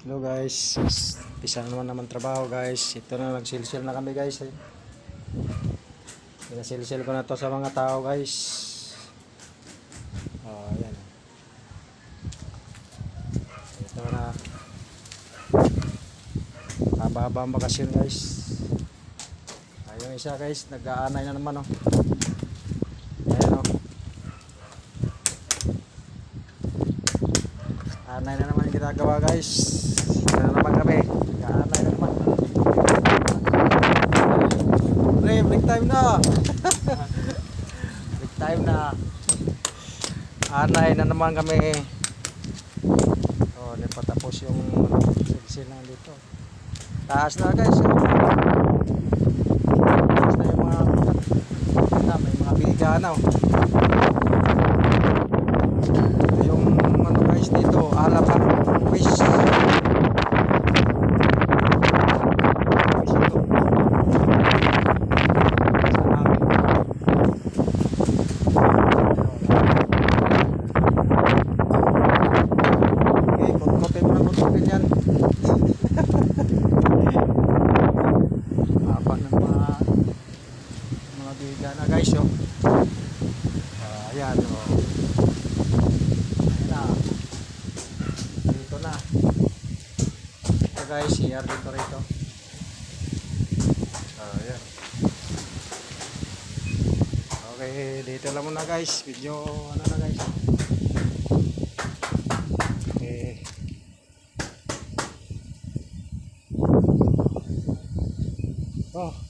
Hello guys. Pisa naman naman trabaho guys. Ito na nagsilsil na kami guys. Eh. Pinasilsil ko na to sa mga tao guys. Oh, ayan. Ito na. Haba-haba ang bakasyon guys. Ayun isa guys, nag-aanay na naman oh. Ayan oh. Anay na naman yung ginagawa guys. Ito na naman kami. Anay na naman. Pre, break time na. break time na. Anay na naman kami. Oh, di pa tapos yung silsil na dito. Taas na guys. Taas na yung mga may mga biga na. guys yo uh, ah, ayan oh. ayan na. Dito na. Ito guys CR dito rito. Uh, okay dito lang muna guys. Video ano na guys. Okay. Oh.